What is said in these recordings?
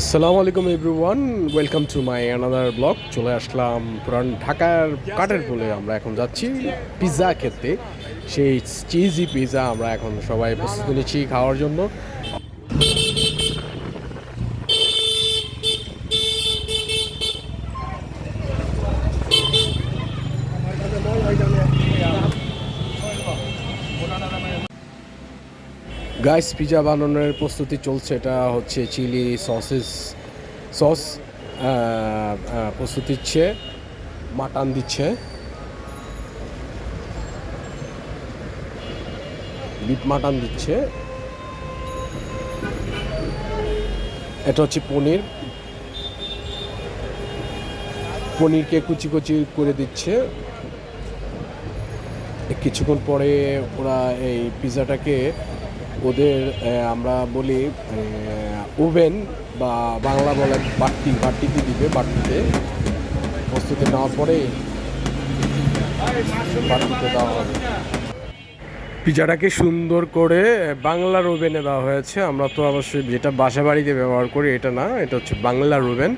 আসসালামু আলাইকুম everyone, welcome to my another blog. চলে আসলাম পুরান ঢাকার কাঠের পুলে আমরা এখন যাচ্ছি পিৎজা খেতে। সেই চিজি পিৎজা আমরা এখন সবাই প্রস্তুতি নিচ্ছি খাওয়ার জন্য। গাইস পিজা বানানোর প্রস্তুতি চলছে। এটা হচ্ছে চিলি সসেস, সস প্রস্তুতি দিচ্ছে, মাটন দিচ্ছে। বিট মাটন দিচ্ছে। এটা হচ্ছে পনির। পনিরকে কুচি কুচি করে দিচ্ছে। কিছুক্ষণ পরে ওরা এই পিৎজাটাকে ওদের আমরা বলি ওভেন বা বাংলা বলে বাট্টি বাট্টিতে দিবে? বাট্টিতে প্রস্তুতি নেওয়ার পরে বাট্টিতে দেওয়া হবে। পিজাটাকে সুন্দর করে বাংলার ওভেনে দেওয়া হয়েছে। আমরা তো অবশ্যই যেটা বাসা বাড়িতে ব্যবহার করি এটা না এটা হচ্ছে বাংলার ওভেন।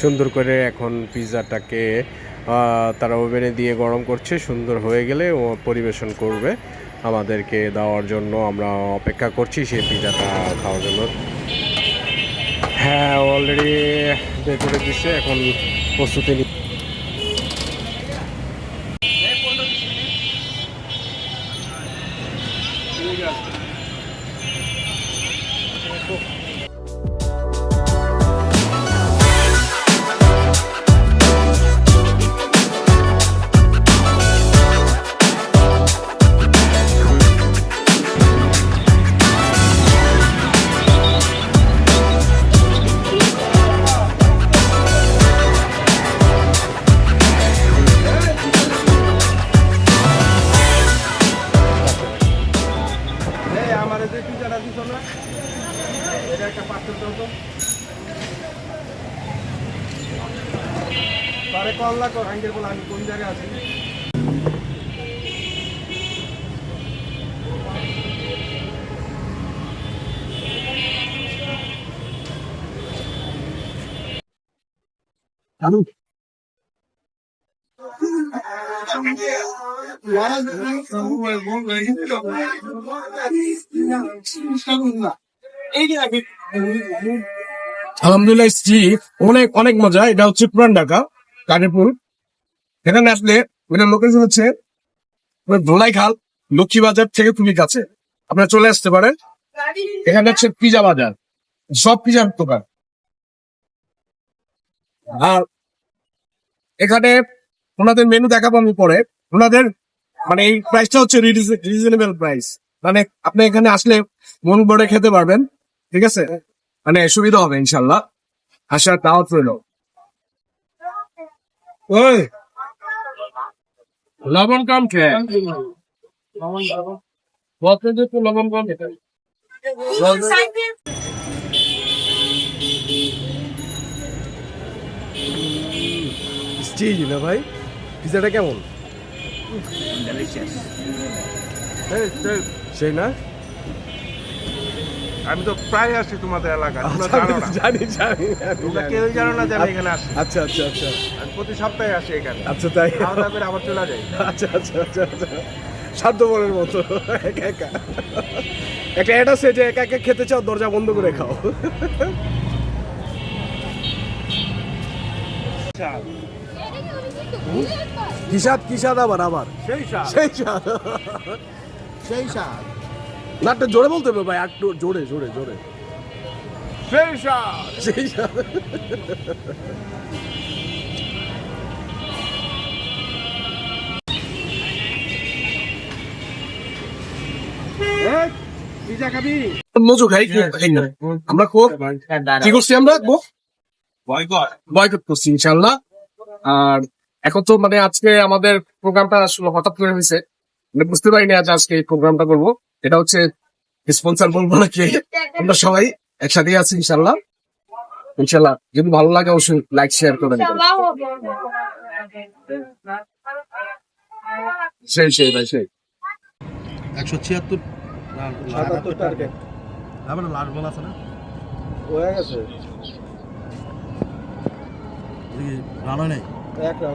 সুন্দর করে এখন পিৎজাটাকে আহ, তারা ওভেনে দিয়ে গরম করছে। সুন্দর হয়ে গেলে ও পরিবেশন করবে। আমাদেরকে দেওয়ার জন্য আমরা অপেক্ষা করছি সেই পিজাটা খাওয়ার জন্য। হ্যাঁ অলরেডি বের করে দিচ্ছে এখন প্রস্তুতি নি- তারে কল না কর আঙ্কেল বলে আমি কোন জায়গায় আছি? আলহামদুলিল্লাহ এসছি অনেক অনেক মজা। এটা হচ্ছে পুরান ঢাকা। কাঠেরপুর এখানে আসলে ওইটার লোকেশন হচ্ছে ধোলাই খাল, লক্ষ্মী বাজার থেকে খুবই কাছে। আপনারা চলে আসতে পারেন। এখানে হচ্ছে পিজা বাজার। সব পিজার দোকান। আর এখানে ওনাদের মেনু দেখাবো আমি পরে। ওনাদের মানে এই প্রাইসটা হচ্ছে রিজনেবল প্রাইস মানে আপনি এখানে আসলে মন ভরে খেতে পারবেন। ঠিক আছে? মানে সুবিধা হবে ইনশাল্লাহ আসার দাওয়াত রইল। ওই। লবণ কম খেয়ে। যে একটু লবণ কম খেতে। চিজি না ভাই? পিৎজাটা কেমন? সেই না? আমি তো প্রায় আসি তোমাদের এলাকায় তোমরা জানো না। জানি জানি তোমরা কেউই জানো না যে আমি এখানে আসি? আচ্ছা আচ্ছা আচ্ছা। আমি প্রতি সপ্তাহে আসি এখানে। আচ্ছা তাই? খাওয়া দাওয়া করে আবার চলে যাই। আচ্ছা আচ্ছা আচ্ছা আচ্ছা। সাধ্যবরের মতো। একা একা। একটা এটা সে যে একা একা খেতে চাও দরজা বন্ধ করে খাও। কিসাদ কিসাদ আবার আবার? সেই সাল সেই স্বাদ। সেই সাল না একটা জোরে বলতে হবে ভাই একটু জোরে জোরে জোরে। সেই সাল সেই স্বাদ পিজা খাবি মজু খাই খাই না? আমরা খুব কি করছি আমরা? বয়কট করছি ইনশাল্লাহ আর এখন তো মানে আজকে আমাদের প্রোগ্রামটা আসলে হঠাৎ করে হয়েছে। মানে বুঝতে পারিনি আজ আজকে এই প্রোগ্রামটা করব। এটা হচ্ছে স্পন্সর বলব না কি আমরা সবাই একসাথে আছি ইনশাল্লাহ ইনশাল্লাহ যদি ভালো লাগে অবশ্যই লাইক শেয়ার করে সেই সেই ভাই সেই। একশো ছিয়াত্তর সাতাত্তর টার্গেট আবার লাস্ট বল আছে না? হয়ে গেছে। রান হয় নাই? এক রান